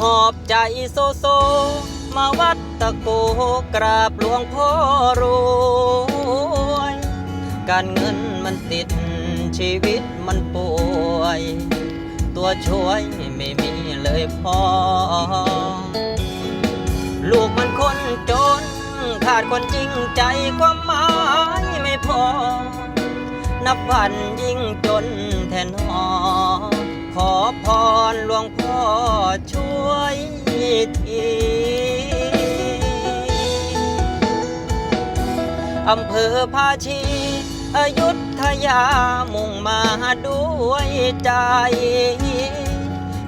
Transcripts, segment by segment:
หอบใจโซโซ มาวัดตะโกกราบหลวงพ่อรวย การเงินมันติดชีวิตมันป่วย ตัวช่วยไม่มีเลยพ่อลูกมันคนจน ขาดคนจริงใจความหมายไม่พอ นับวันยิ่งจนแทนหอ ขอพรหลวงพ่อช่วยทีอำเภอภาชีอยุธยามุ่งมาด้วยใจ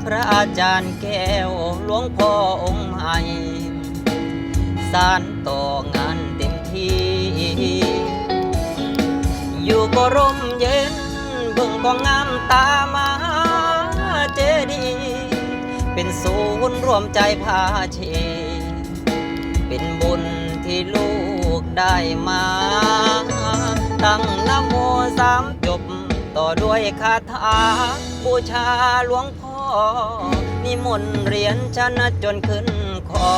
พระอาจารย์แก้วหลวงพ่อองค์ใหม่สารต่องานเต็มที่ อยู่ก็ร่มเย็นเบิ่งก็งามตามา เป็นศูนย์รวมใจพาเช เป็นบุญที่ลูกได้มา ตั้งนโมสามจบ ต่อด้วยคาถา บูชาหลวงพ่อ นิมนต์เหรียญชนะจนขึ้นคอ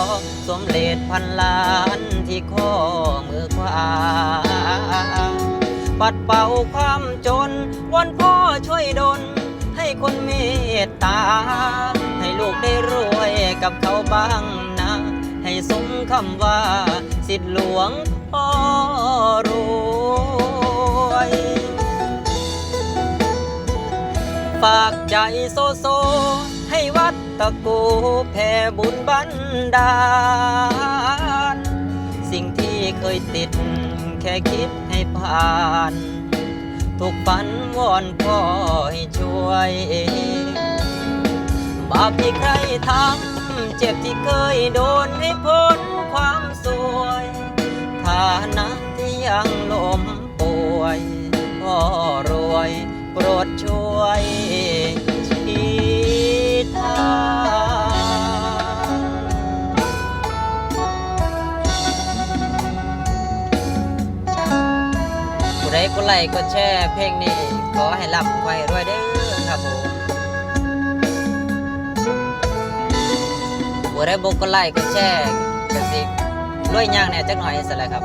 สมเลดพันล้านที่ข้อมือขวาปัดเป่าความจนวอนพ่อช่วยดลให้คนเมตตา กับเขาบ้างนะ ให้สมคำว่า สิทธิหลวงพ่อรวยฝากใจโซโซ ให้วัดตะโกแผ่บุญบันดาล สิ่งที่เคยติด แค่คิดให้ผ่าน ทุกฝันวอนพ่อให้ช่วยบาปที่ใครทำ เจ็บที่เคยโดนให้พ้นความสวย ฐานะที่ยังล้มป่วยพ่อรวยโปรดช่วยชี้ทางผู้ใดก็ไลค์ก็แชร์เพลงนี้ ขอให้ร่ำไว้รวยเด้อ ผู้ใดบ่ก็ไลค์ก็แชร์ก็สิรวยย่างแหน่จักหน่อยสิแหละครับ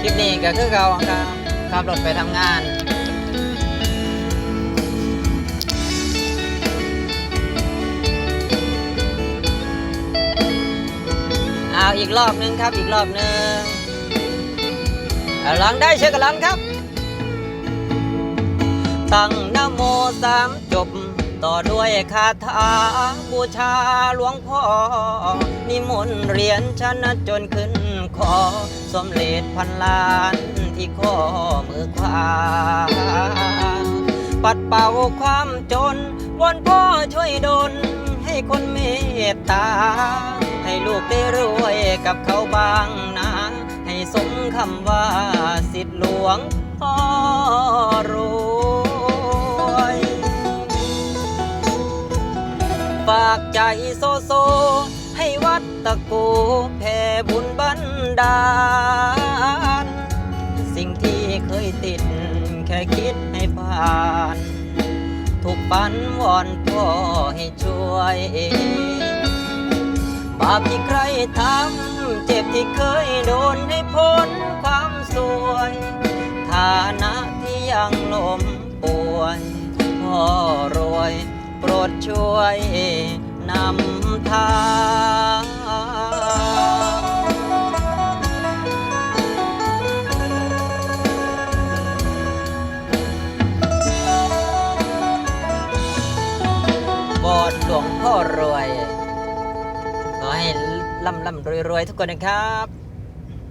คลิปนี้ก็คือเขาครับขับรถไปทำงานเอาอีกรอบหนึงครับอีกรอบหนึงเองได้เชื่อกันลังครับ ตั้งนโมสามจบ ต่อด้วยคาถาบูชาหลวงพ่อ นิมนต์เหรียญชนะจนขึ้นคอสมเลดพันล้านที่ข้อมือขวา ปัดเป่าความจนวอนพ่อช่วยดลให้คนเมตตา ให้ลูกได้รวยกับเขาบ้างนะ ให้สมคำว่าสิทธิหลวงพ่อรู้ ฝากใจโซโซ ให้วัดตะโกแผ่บุญบันดาล สิ่งที่เคยติด แค่คิดให้ผ่านทุกปันวอนพ่อให้ช่วย บาปที่ใครทำ เจ็บที่เคยโดนให้พ้นความสวย ฐานะที่ยังล้มป่วยพ่อรวย รดช่วยนำทางบอดหลวงพ่อรวย ขอให้ร่ำร่ำรวยรวยทุกคนนะครับ